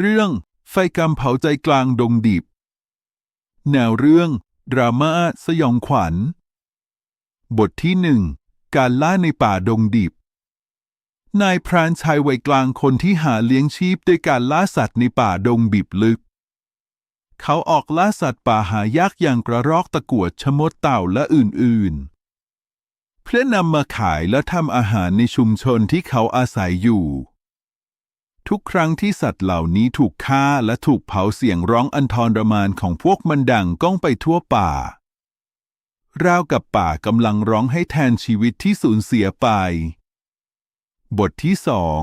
เรื่องไฟกรรมเผาใจกลางดงดิบ แนวเรื่อง ดราม่าสยองขวัญ บทที่หนึ่งการล่าในป่าดงดิบ นายพรานชายวัยกลางคนที่หาเลี้ยงชีพด้วยการล่าสัตว์ในป่าดงบิบลึก เขาออกล่าสัตว์ป่าหายากอย่างกระรอกตะกวดชมดเต่าและอื่นๆ เพื่อนำมาขายและทำอาหารในชุมชนที่เขาอาศัยอยู่ ทุกครั้งที่สัตว์เหล่านี้ถูกฆ่าและถูกเผาเสียงร้องอันทรมานของพวกมันดังก้องไปทั่วป่า ราวกับป่ากำลังร้องให้แทนชีวิตที่สูญเสียไป บทที่สอง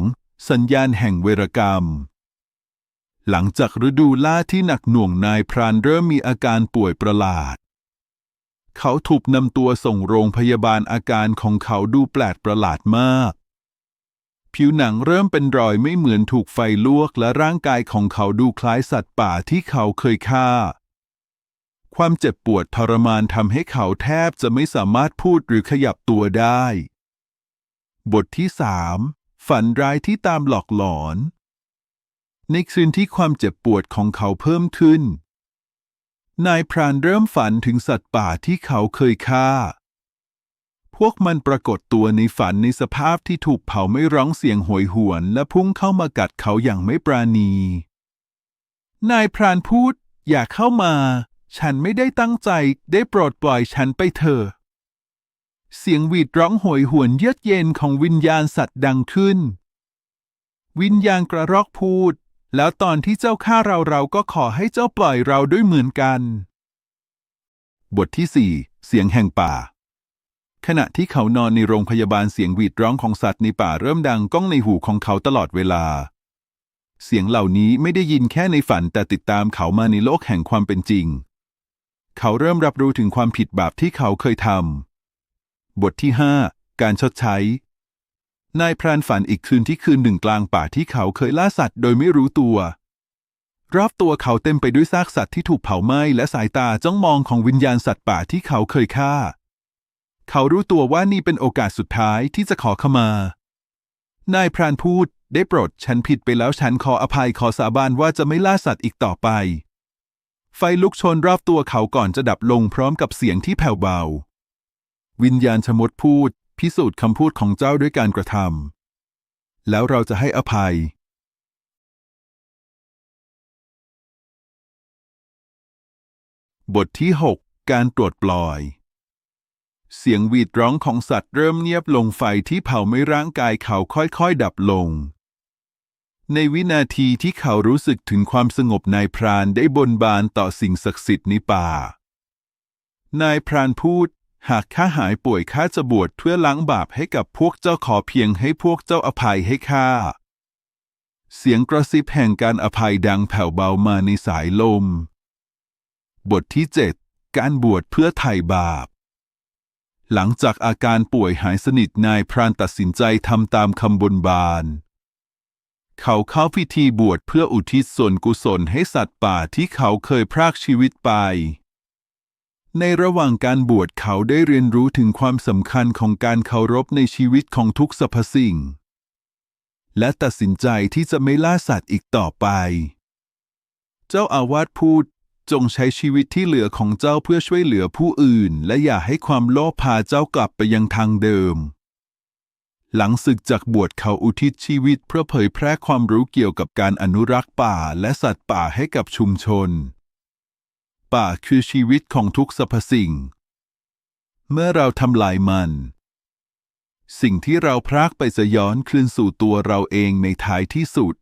สัญญาณแห่งเวรกรรม หลังจากฤดูล่าที่หนักหน่วงนายพรานเริ่มมีอาการป่วยประหลาด เขาถูกนำตัวส่งโรงพยาบาลอาการของเขาดูแปลกประหลาดมาก ผิวหนังเริ่มเป็นรอยไม่เหมือนถูกไฟลวกและร่างกายของเขาดูคล้ายสัตว์ป่าที่เขาเคยฆ่า ความเจ็บปวดทรมานทำให้เขาแทบจะไม่สามารถพูดหรือขยับตัวได้ บทที่สามฝันร้ายที่ตามหลอกหลอน ในคืนที่ความเจ็บปวดของเขาเพิ่มขึ้น นายพรานเริ่มฝันถึงสัตว์ป่าที่เขาเคยฆ่า พวกมันปรากฏตัวในฝันในสภาพที่ถูกเผาไม่ร้องเสียงโหยหวน และพุ่งเข้ามากัดเขาอย่างไม่ปราณี นายพรานพูด อย่าเข้ามา ฉันไม่ได้ตั้งใจได้โปรดปล่อยฉันไปเถอะเสียงหวีดร้องโหยหวนเยือกเย็นของวิญญาณสัตว์ดังขึ้น วิญญาณกระรอกพูด แล้วตอนที่เจ้าฆ่าเราเราก็ขอให้เจ้าปล่อยเราด้วยเหมือนกัน บทที่สี่เสียงแห่งป่า ขณะที่เขานอนในโรงพยาบาลเสียงหวีดร้องของสัตว์ในป่าเริ่มดังก้องในหูของเขาตลอดเวลา เสียงเหล่านี้ไม่ได้ยินแค่ในฝันแต่ติดตามเขามาในโลกแห่งความเป็นจริง เขาเริ่มรับรู้ถึงความผิดบาปที่เขาเคยทำ บทที่ห้าการชดใช้ นายพรานฝันอีกคืนที่คืนหนึ่งกลางป่าที่เขาเคยล่าสัตว์โดยไม่รู้ตัว รอบตัวเขาเต็มไปด้วยซากสัตว์ที่ถูกเผาไหม้และสายตาจ้องมองของวิญญาณสัตว์ป่าที่เขาเคยฆ่า เขารู้ตัวว่านี่เป็นโอกาสสุดท้ายที่จะขอขมา นายพรานพูด ได้โปรดฉันผิดไปแล้วฉันขออภัยขอสาบานว่าจะไม่ล่าสัตว์อีกต่อไป ไฟลุกชนรอบตัวเขาก่อนจะดับลงพร้อมกับเสียงที่แผ่วเบา วิญญาณชมดพูด พิสูจน์คำพูดของเจ้าด้วยการกระทำแล้วเราจะให้อภัยบทที่ 6 การตรวจปล่อย เสียงหวีดร้องของสัตว์เริ่มเงียบลงไฟที่เผาไม่ร่างกายเขาค่อยๆ ดับลง ในวินาทีที่เขารู้สึกถึงความสงบนายพรานได้บนบานต่อสิ่งศักดิ์สิทธิ์ในป่า นายพรานพูด หากข้าหายป่วยข้าจะบวชเพื่อล้างบาปให้กับพวกเจ้าขอเพียงให้พวกเจ้าอภัยให้ข้า เสียงกระซิบแห่งการอภัยดังแผ่วเบามาในสายลม บทที่ 7 การบวชเพื่อไถ่บาป หลังจากอาการป่วยหายสนิทนายพรานตัดสินใจทำตามคำบนบาน เขาเข้าพิธีบวชเพื่ออุทิศส่วนกุศลให้สัตว์ป่าที่เขาเคยพรากชีวิตไป ในระหว่างการบวชเขาได้เรียนรู้ถึงความสำคัญของการเคารพในชีวิตของทุกสรรพสิ่ง และตัดสินใจที่จะไม่ล่าสัตว์อีกต่อไป เจ้าอาวาสพูด จงใช้ชีวิตที่เหลือของเจ้าเพื่อช่วยเหลือผู้อื่น และอย่าให้ความโลภพาเจ้ากลับไปยังทางเดิม หลังศึกจากบวชเขาอุทิศชีวิตเพื่อเผยแพร่ความรู้เกี่ยวกับการอนุรักษ์ป่าและสัตว์ป่าให้กับชุมชน ป่าคือชีวิตของทุกสรรพสิ่ง เมื่อเราทำลายมัน สิ่งที่เราพรากไปจะย้อนคืนสู่ตัวเราเองในท้ายที่สุด